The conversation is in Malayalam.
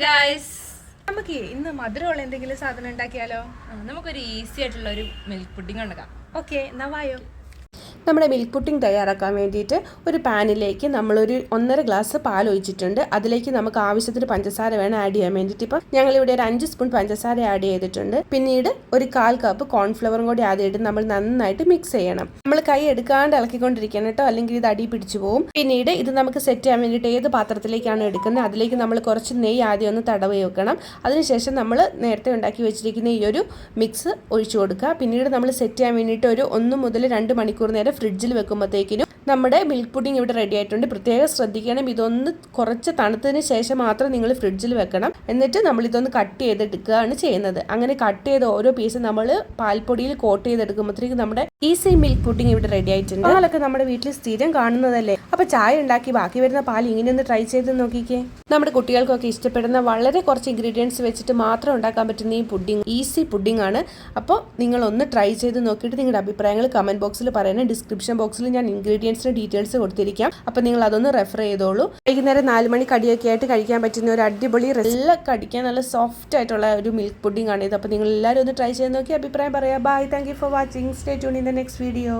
ഗൈസ് നമുക്ക് ഇന്ന് മധുരമുള്ള എന്തെങ്കിലും സാധനം ഉണ്ടാക്കിയാലോ? നമുക്കൊരു ഈസി ആയിട്ടുള്ള ഒരു മിൽക്ക് പുഡിംഗ് ഉണ്ടാക്കാം. ഓക്കെ എന്നാ വായോ? നമ്മുടെ മിൽക്ക് പുഡിംഗ് തയ്യാറാക്കാൻ വേണ്ടിയിട്ട് ഒരു പാനിലേക്ക് നമ്മളൊരു ഒന്നര ഗ്ലാസ് പാൽ ഒഴിച്ചിട്ടുണ്ട് അതിലേക്ക് നമുക്ക് ആവശ്യത്തിന് പഞ്ചസാര വേണം ആഡ് ചെയ്യാൻ വേണ്ടിയിട്ട്. ഇപ്പം ഞങ്ങളിവിടെ ഒരു അഞ്ച് സ്പൂൺ പഞ്ചസാര ആഡ് ചെയ്തിട്ടുണ്ട്. പിന്നീട് ഒരു കാൽ കപ്പ് കോൺഫ്ലവറും കൂടി ആദ്യം ഇട്ട് നമ്മൾ നന്നായിട്ട് മിക്സ് ചെയ്യണം. നമ്മൾ കൈ എടുക്കാണ്ട് ഇളക്കിക്കൊണ്ടിരിക്കണം കേട്ടോ. അല്ലെങ്കിൽ ഇത് അടി പിടിച്ചു പോകും പിന്നീട് ഇത് നമുക്ക് സെറ്റ് ചെയ്യാൻ വേണ്ടിയിട്ട് ഏത് പാത്രത്തിലേക്കാണ് എടുക്കുന്നത് അതിലേക്ക് നമ്മൾ കുറച്ച് നെയ്യ് ആദ്യം ഒന്ന് തടവ് വെക്കണം. അതിനുശേഷം നമ്മൾ നേരത്തെ ഉണ്ടാക്കി വെച്ചിരിക്കുന്ന ഈ ഒരു മിക്സ് ഒഴിച്ചു കൊടുക്കുക. പിന്നീട് നമ്മൾ സെറ്റ് ചെയ്യാൻ വേണ്ടിയിട്ട് ഒരു ഒന്ന് മുതൽ രണ്ട് മണിക്കൂർ നേരം ഫ്രിഡ്ജിൽ വെക്കുമ്പോഴത്തേക്കിനും നമ്മുടെ മിൽക്ക് പുഡിംഗ് ഇവിടെ റെഡി ആയിട്ടുണ്ട്. പ്രത്യേകം ശ്രദ്ധിക്കണം. ഇതൊന്ന് കുറച്ച് തണുത്തതിന് ശേഷം മാത്രം നിങ്ങൾ ഫ്രിഡ്ജിൽ വെക്കണം. എന്നിട്ട് നമ്മൾ ഇതൊന്ന് കട്ട് ചെയ്തെടുക്കുകയാണ് ചെയ്യുന്നത്. അങ്ങനെ കട്ട് ചെയ്ത ഓരോ പീസ് നമ്മൾ പാൽപ്പൊടിയിൽ കോട്ട് ചെയ്തെടുക്കുമ്പോഴത്തേക്ക് നമ്മുടെ ഈസി മിൽക്ക് പുഡിംഗ് ഇവിടെ റെഡി ആയിട്ടുണ്ട്. അതൊക്കെ നമ്മുടെ വീട്ടിൽ സ്ഥിരം കാണുന്നതല്ലേ? അപ്പൊ ചായ ഉണ്ടാക്കി ബാക്കി വരുന്ന പാൽ ഇങ്ങനെ ഒന്ന് ട്രൈ ചെയ്ത് നോക്കിക്കേ. നമ്മുടെ കുട്ടികൾക്കൊക്കെ ഇഷ്ടപ്പെടുന്ന വളരെ കുറച്ച് ഇൻഗ്രീഡിയൻസ് വെച്ചിട്ട് മാത്രം ഉണ്ടാക്കാൻ പറ്റുന്ന ഈ പുഡിംഗ് ഈസി പുഡിംഗ് ആണ്. അപ്പോൾ നിങ്ങൾ ഒന്ന് ട്രൈ ചെയ്ത് നോക്കിയിട്ട് നിങ്ങളുടെ അഭിപ്രായങ്ങൾ കമന്റ് ബോക്സിൽ പറയണം. ഡിസ്ക്രിപ്ഷൻ ബോക്സിൽ ഞാൻ ഇൻഗ്രീഡിയൻസിന് ഡീറ്റെയിൽസ് കൊടുത്തിരിക്കാം. അപ്പോൾ നിങ്ങൾ അതൊന്ന് റെഫർ ചെയ്തോളൂ. വൈകുന്നേരം നാല് മണി കടിയൊക്കെ ആയിട്ട് കഴിക്കാൻ പറ്റുന്ന ഒരു അടിപൊളി നല്ല കടിക്കാൻ നല്ല സോഫ്റ്റ് ആയിട്ടുള്ള ഒരു മിൽക്ക് പുഡിംഗ് ആണ് ഇത്. അപ്പോൾ നിങ്ങൾ എല്ലാവരും ഒന്ന് ട്രൈ ചെയ്ത് നോക്കി അഭിപ്രായം പറയാം. Bye thank for watching stay tune in the next video